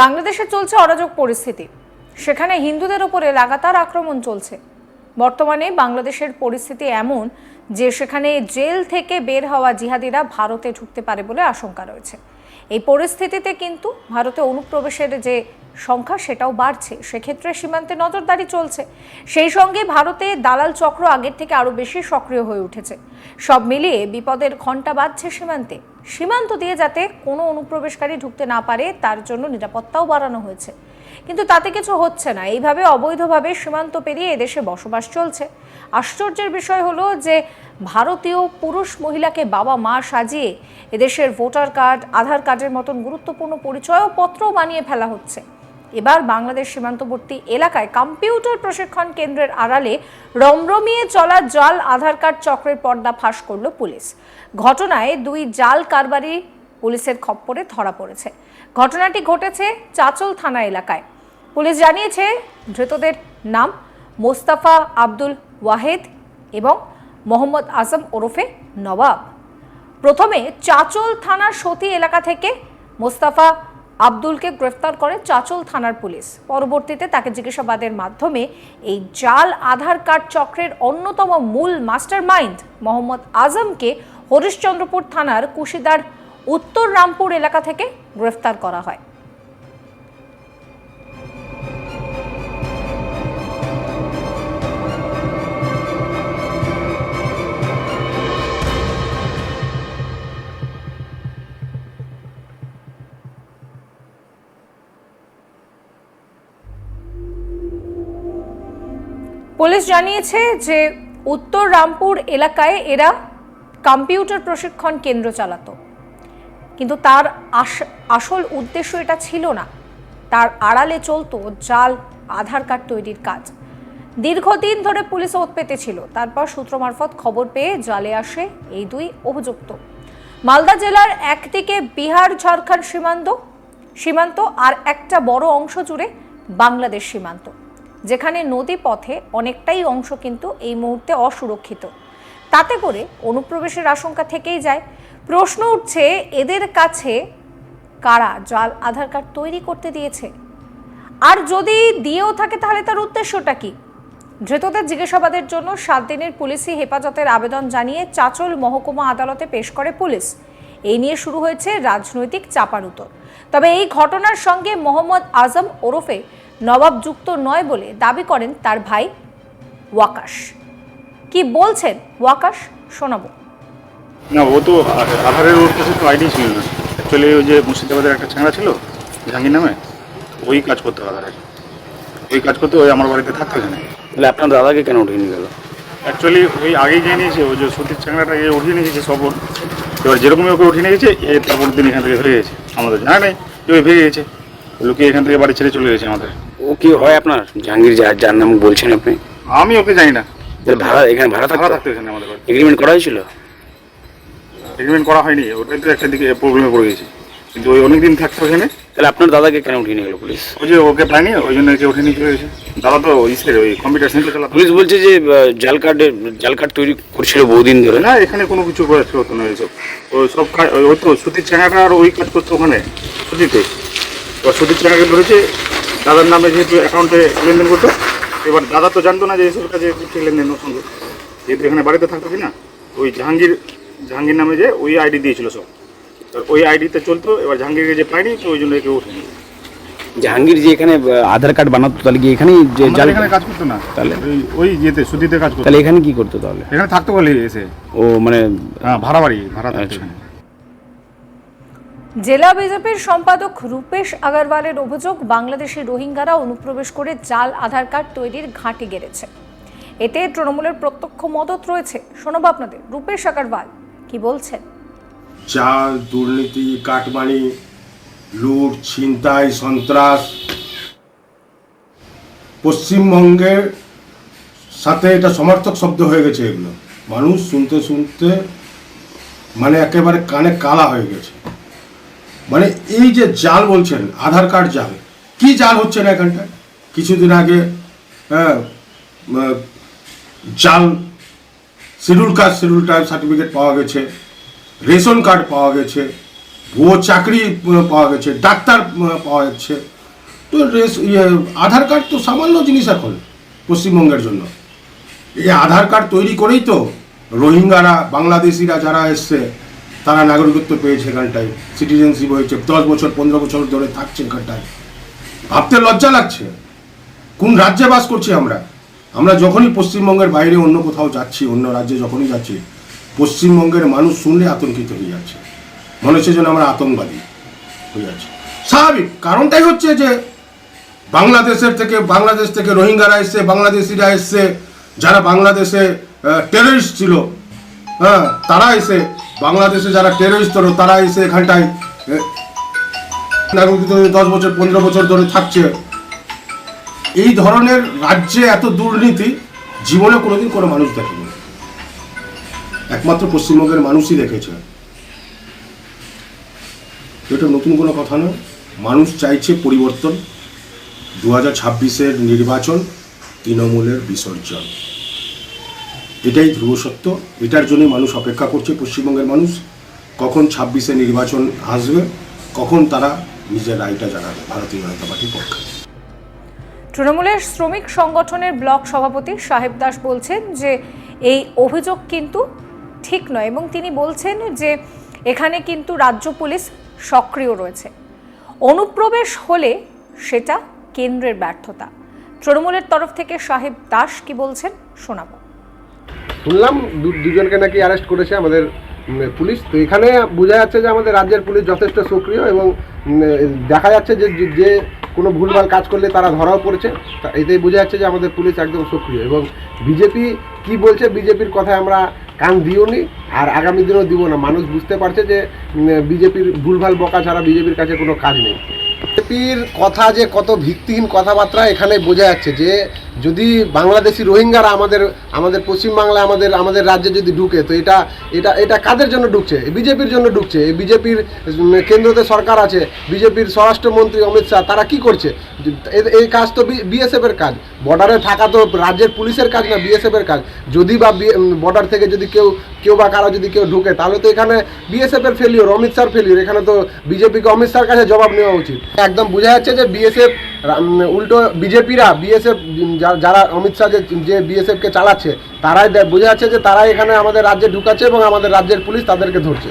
বাংলাদেশে চলছে অরাজক পরিস্থিতি। সেখানে হিন্দুদের উপরে লাগাতার আক্রমণ চলছে। বর্তমানে বাংলাদেশের পরিস্থিতি এমন যে সেখানে জেল থেকে বের হওয়া জিহাদিরা ভারতে ঢুকতে পারে বলে আশঙ্কা রয়েছে। এই পরিস্থিতিতে কিন্তু ভারতে অনুপ্রবেশের যে সংখ্যা সেটাও বাড়ছে। সেক্ষেত্রে সীমান্তে নজরদারি চলছে। সেই সঙ্গে ভারতে দালাল চক্র আগের থেকে আরও বেশি সক্রিয় হয়ে উঠেছে। সব মিলিয়ে বিপদের ঘণ্টা বাজছে সীমান্তে। সীমান্ত দিয়ে যাতে কোনো অনুপ্রবেশকারী ঢুকতে না পারে, তার জন্য নিরাপত্তাও বাড়ানো হয়েছে। কিন্তু তাতে কিছু হচ্ছে না। এইভাবে অবৈধভাবে সীমান্ত পেরিয়ে এদেশে বসবাস চলছে। আশ্চর্যের বিষয় হলো যে ভারতীয় পুরুষ মহিলাকে বাবা মা সাজিয়ে এদেশের ভোটার কার্ড, আধার কার্ডের মতন গুরুত্বপূর্ণ পরিচয় পত্রও বানিয়ে ফেলা হচ্ছে। এবার বাংলাদেশ সীমান্তবর্তী এলাকায় কম্পিউটার প্রশিক্ষণ কেন্দ্রের আড়ালে রমরমিয়ে চলা জাল আধার কার্ড চক্রের পর্দা ফাঁস করল পুলিশ। ঘটনায় দুই জাল কারবারি পুলিশের খপ্পরে ধরা পড়েছে। ঘটনাটি ঘটেছে চাচল থানা এলাকায়। পুলিশ জানিয়েছে, ধৃতদের নাম মোস্তাফা আব্দুল ওয়াহেদ এবং মোহাম্মদ আজম ওরফে নবাব প্রথমে চাচল থানার সতী এলাকা থেকে মোস্তাফা আব্দুলকে গ্রেফতার করে চাচল থানার পুলিশ। পরবর্তীতে তাকে জিজ্ঞাসাবাদের মাধ্যমে এই জাল, আধার কার্ড চক্রের অন্যতম মূল মাস্টারমাইন্ড মোহাম্মদ আজমকে হরিশ্চন্দ্রপুর থানার কুশিদার উত্তর রামপুর এলাকা থেকে গ্রেফতার করা হয়। পুলিশ জানিয়েছে যে উত্তর রামপুর এলাকায় এরা কম্পিউটার প্রশিক্ষণ কেন্দ্র চালাতো। কিন্তু তার আস- আসল উদ্দেশ্য এটা ছিল না। তার আড়ালে চলতো জাল, আধার কার্ড তৈরির কাজ। দীর্ঘদিন ধরে পুলিশ ওত পেতে ছিল। তারপর সূত্র মারফত খবর পেয়ে জালে আসে এই দুই অভিযুক্ত। মালদা জেলার একদিকে বিহার, ঝাড়খণ্ড সীমান্ত সীমান্ত আর একটা বড় অংশ জুড়ে বাংলাদেশ সীমান্ত। যেখানে নদী পথে অনেকটাই অংশ কিন্তু এই মুহূর্তে অসুরক্ষিত। তাতে করে অনুপ্রবেশের আশঙ্কা থেকেই যায়। প্রশ্ন উঠছে, এদের কাছে কারা জাল, আধার কার্ড তৈরি করতে দিয়েছে? আর যদি দিয়েও থাকে, তাহলে তার উদ্দেশ্যটা কি? ধৃতদের জিজ্ঞাসাবাদের জন্য সাত দিনের পুলিশি হেফাজতের আবেদন জানিয়ে চাচল মহকুমা আদালতে পেশ করে পুলিশ। এই নিয়ে শুরু হয়েছে রাজনৈতিক চাপানুতর তবে এই ঘটনার সঙ্গে মোহাম্মদ আজম ওরফে নবাব যুক্ত নয় বলে দাবি করেন তার ভাই ওয়াকাশ। কি বলছেন ওয়াকাশ? শোনাবো। না ও তো আধারের ওর কাছে তো আইডি ছিল না। অ্যাকচুয়ালি ওই যে মুর্শিদাবাদের একটা ছেঁড়া ছিল জাহাঙ্গীর নামে ওই কাজ করতো আধারে। ওই কাজ করতে ওই আমার বাড়িতে থাকতো এখানে। তাহলে আপনার দাদাকে কেন উঠিয়ে নিয়ে গেল? অ্যাকচুয়ালি ওই আগেই গিয়ে নিয়েছে ওই যে সতীর চ্যাংড়াটা এ উঠিয়ে নিয়েছে সব ওর। এবার যেরকমই ওকে উঠিয়ে নিয়েছে এ তারপর দিন এখান থেকে ভেঙে গেছে। আমাদের জানা নেই যে ওই ভেঙে গেছে। লুকিয়ে এখান থেকে বাড়ি ছেড়ে চলে গেছে আমাদের। ও কি হয় আপনার? জাহাঙ্গীর যার যার নাম বলছেন আপনি? আমি ওকে জানি না। তাহলে ভাড়া এখানে ভাড়া থাকা থাকতো থাকতো এখানে আমাদের বাড়ি এগ্রিমেন্ট করা হয়েছিল? এগ্রিমেন্ট করা হয়নি। ওটাই তো একটা দিকে প্রবলেমে পড়ে গেছে। কিন্তু ওই অনেকদিন থাকতো এখানে তাহলে আপনার দাদাকে কেন উঠিয়ে নিয়ে গেল পুলিশ? ওই যে ওকে পায়নি ওই জন্য একে উঠে নিয়ে চলে গেছে। দাদা তো ইসের ওই কম্পিউটার সেন্টার চালাতো। পুলিশ বলছে যে আহ, জাল কার্ডের জাল কার্ড তৈরি করছিল বহুদিন ধরে। না এখানে কোনো কিছু করার হতো না এইসব ও সব কাজ ওই তো সুতির চ্যাংড়াটা আর ওই কাজ করতো ওখানে সুতিতে। এবার সুতির চ্যাংড়াকে ধরেছে দাদার নামে যেহেতু অ্যাকাউন্টে লেনদেন করতো এবার দাদা তো জানতো না যে এইসব কাজে করছে লেনদেন ওর সঙ্গে যেহেতু এখানে বাড়িতে থাকতো কি না ওই জাহাঙ্গীর জাহাঙ্গীর নামে যে ওই আইডি দিয়েছিল সব। এবার ওই আইডিতে চলতো এবার জাহাঙ্গীরকে যে পায়নি তো ওই জন্য একে উঠে নিয়ে জাহাঙ্গীর যে এখানে আধার কার্ড বানাতো তাহলে কি এখানেই যে জাল এখানে কাজ করতো না। তাহলে? ওই ওই ইয়েতে সুতিতে কাজ করতো। তাহলে এখানে কি করতো তাহলে? এখানে থাকতো বলে এসে। ও মানে হ্যাঁ ভাড়া বাড়ি ভাড়া থাকতো আচ্ছা। এখানে। জেলা বিজেপির সম্পাদক রূপেশ আগরওয়ালের অভিযোগ বাংলাদেশি রোহিঙ্গারা অনুপ্রবেশ করে জাল আধার কার্ড তৈরির ঘাঁটি গেড়েছে। এতে তৃণমূলের প্রত্যক্ষ মদত রয়েছে। শোনাবো আপনাদের, রূপেশ আগরওয়াল কি বলছেন? চাল দুর্নীতি, কাটমানি, লুট, ছিনতাই, সন্ত্রাস পশ্চিমবঙ্গের সাথে এটা সমর্থক শব্দ হয়ে গেছে এগুলো। মানুষ শুনতে শুনতে মানে একেবারে কানে কালা হয়ে গেছে। মানে এই যে জাল বলছেন, আধার কার্ড জাল, কি জাল হচ্ছে না এখানটায়? কিছুদিন আগে হ্যাঁ জাল, schedule caste, schedule tribe certificate পাওয়া গেছে, রেশন কার্ড পাওয়া গেছে, ভুয়ো চাকরি পাওয়া গেছে, ডাক্তার পাওয়া যাচ্ছে। তো ইয়ে আধার কার্ড তো সামান্য জিনিস এখন, পশ্চিমবঙ্গের জন্য। এই আধার কার্ড তৈরি করেই তো রোহিঙ্গারা, বাংলাদেশিরা যারা এসছে তারা নাগরিকত্ব পেয়েছে এখানটায় সিটিজেনশিপ হয়েছে, দশ বছর, পনেরো বছর ধরে থাকছে এখানটায়। ভাবতে লজ্জা লাগছে। কোন রাজ্যে বাস করছি আমরা? আমরা যখনই পশ্চিমবঙ্গের বাইরে অন্য কোথাও যাচ্ছি, অন্য রাজ্যে যখনই যাচ্ছি, পশ্চিমবঙ্গের মানুষ শুনলে আতঙ্কিত হয়ে যাচ্ছে। মনে হচ্ছে যেন আমরা আতঙ্কবাদী হয়ে যাচ্ছে। স্বাভাবিক। কারণটাই হচ্ছে যে, বাংলাদেশের থেকে, বাংলাদেশ থেকে রোহিঙ্গারা এসছে, বাংলাদেশিরা এসছে, যারা বাংলাদেশে টেররিস্ট ছিল হ্যাঁ তারা এসে বাংলাদেশে যারা টেররিস্ট ছিল তারা এসে এখানটায় দশ বছর, পনেরো বছর ধরে থাকছে। এই ধরনের রাজ্যে এত দুর্নীতি, জীবনে কোনোদিন কোনো মানুষ দেখেনি। একমাত্র পশ্চিমবঙ্গের মানুষই দেখেছে। এটা নতুন কোনো কথা নয়। মানুষ চাইছে পরিবর্তন। দু হাজার ছাব্বিশের নির্বাচন তৃণমূলের বিসর্জন। এটাই ধ্রুব সত্য। এটার জন্যই মানুষ অপেক্ষা করছে পশ্চিমবঙ্গের মানুষ। কখন ছাব্বিশে নির্বাচন আসবে, কখন তারা নিজের রায়টা জানাবে ভারতীয় জনতা পার্টির পক্ষে তৃণমূলের শ্রমিক সংগঠনের ব্লক সভাপতি সাহেব দাস বলছেন যে, এই অভিযোগ কিন্তু ঠিক নয় এবং তিনি বলছেন যে, এখানে কিন্তু রাজ্য পুলিশ সক্রিয় রয়েছে। অনুপ্রবেশ হলে সেটা কেন্দ্রের ব্যর্থতা। তৃণমূলের তরফ থেকে সাহেব দাস কি বলছেন শোনাবো। শুনলাম দুজনকে নাকি অ্যারেস্ট করেছে আমাদের পুলিশ। তো এখানে বোঝা যাচ্ছে যে আমাদের রাজ্যের পুলিশ যথেষ্ট সক্রিয় এবং দেখা যাচ্ছে যে, যে- কোনো ভুলভাল কাজ করলে তারা ধরাও পড়েছে। এতেই বোঝা যাচ্ছে যে আমাদের পুলিশ একদম সক্রিয় এবং বিজেপি কি বলছে বিজেপির কথায় আমরা কান দিও নি আর আগামী দিনেও দিব না। মানুষ বুঝতে পারছে যে বিজেপির ভুলভাল বকা ছাড়া বিজেপির কাছে কোনো কাজ নেই। বিজেপির কথা যে কত ভিত্তিহীন কথাবার্তা এখানে বোঝা যাচ্ছে যে যদি বাংলাদেশি রোহিঙ্গারা আমাদের আমাদের পশ্চিমবাংলায় আমাদের আমাদের রাজ্যে যদি ঢুকে, তো এটা এটা এটা কাদের জন্য ঢুকছে? বিজেপির জন্য ঢুকছে? বিজেপির কেন্দ্রতে সরকার আছে, বিজেপির স্বরাষ্ট্রমন্ত্রী অমিত শাহ, তারা কি করছে? এই কাজ তো বিএসএফ এর কাজ। বর্ডারে থাকা তো রাজ্যের পুলিশের কাজ না বিএসএফ এর কাজ। যদি বা বর্ডার থেকে যদি কেউ কেউ বা কারও যদি কেউ ঢুকে, তাহলে তো এখানে বিএসএফ এর ফেলিওর অমিত শাহর ফেলিওর এখানে তো বিজেপিকে অমিত শাহর কাছে জবাব নেওয়া উচিত। একদম বোঝা যাচ্ছে যে বিএসএফ উল্টো বিজেপিরা বিএসএফ যারা অমিত শাহ যে বিএসএফকে চালাচ্ছে, তারাই বোঝা যাচ্ছে যে তারাই এখানে আমাদের রাজ্যে ঢুকাচ্ছে এবং আমাদের রাজ্যের পুলিশ তাদেরকে ধরছে।